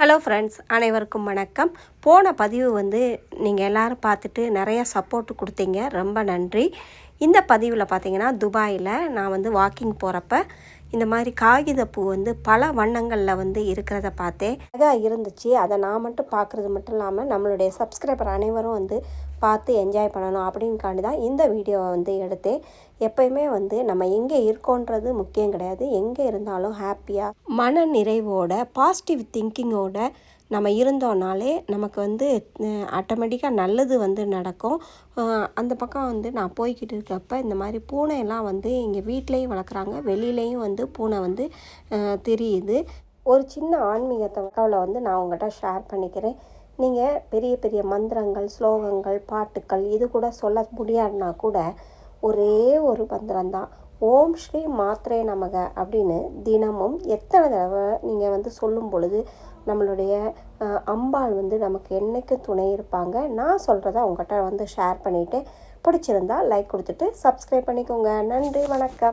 Hello friends அனைவருக்கும் வணக்கம். போன பதிவு வந்து நீங்கள் எல்லோரும் பார்த்துட்டு நிறைய சப்போர்ட் கொடுத்தீங்க. ரொம்ப நன்றி. இந்த பதிவில் பார்த்தீங்கன்னா துபாயில் நான் வந்து வாக்கிங் போகிறப்ப இந்த மாதிரி காகித பூ வந்து பல வண்ணங்களில் வந்து இருக்கிறத பார்த்தேன். அழகாக இருந்துச்சு. அதை நான் மட்டும் பார்க்குறது மட்டும் இல்லாமல் நம்மளுடைய சப்ஸ்கிரைபர் அனைவரும் வந்து பார்த்து என்ஜாய் பண்ணணும் அப்படின்காண்டி தான் இந்த வீடியோவை வந்து எடுத்தேன். எப்பயுமே வந்து நம்ம எங்கே இருக்கோன்றது முக்கியம் கிடையாது. எங்கே இருந்தாலும் ஹாப்பியாக மன நிறைவோட பாசிட்டிவ் திங்கிங்கோட நம்ம இருந்தோம்னாலே நமக்கு வந்து ஆட்டோமேட்டிக்காக நல்லது வந்து நடக்கும். அந்த பக்கம் வந்து நான் போய்கிட்டு இருக்கப்ப இந்த மாதிரி பூனையெல்லாம் வந்து இங்கே வீட்லேயும் வளர்க்குறாங்க. வெளியிலேயும் வந்து பூனை வந்து தெரியுது. ஒரு சின்ன ஆன்மீக தகவலை வந்து நான் உங்கள்கிட்ட ஷேர் பண்ணிக்கிறேன். நீங்கள் பெரிய பெரிய மந்திரங்கள் ஸ்லோகங்கள் பாட்டுக்கள் இது கூட சொல்ல முடியாதுனா கூட ஒரே ஒரு மந்திரம் தான் ஓம் ஸ்ரீ மாத்ரே நமக அப்படின்னு தினமும் எத்தனை தடவை நீங்கள் வந்து சொல்லும் பொழுது நம்மளுடைய அம்பாள் வந்து நமக்கு என்னைக்கும் துணை இருப்பாங்க நான் சொல்கிறத உங்கள்கிட்ட வந்து ஷேர் பண்ணிவிட்டு பிடிச்சிருந்தா லைக் கொடுத்துட்டு சப்ஸ்கிரைப் பண்ணிக்கோங்க. நன்றி வணக்கம்.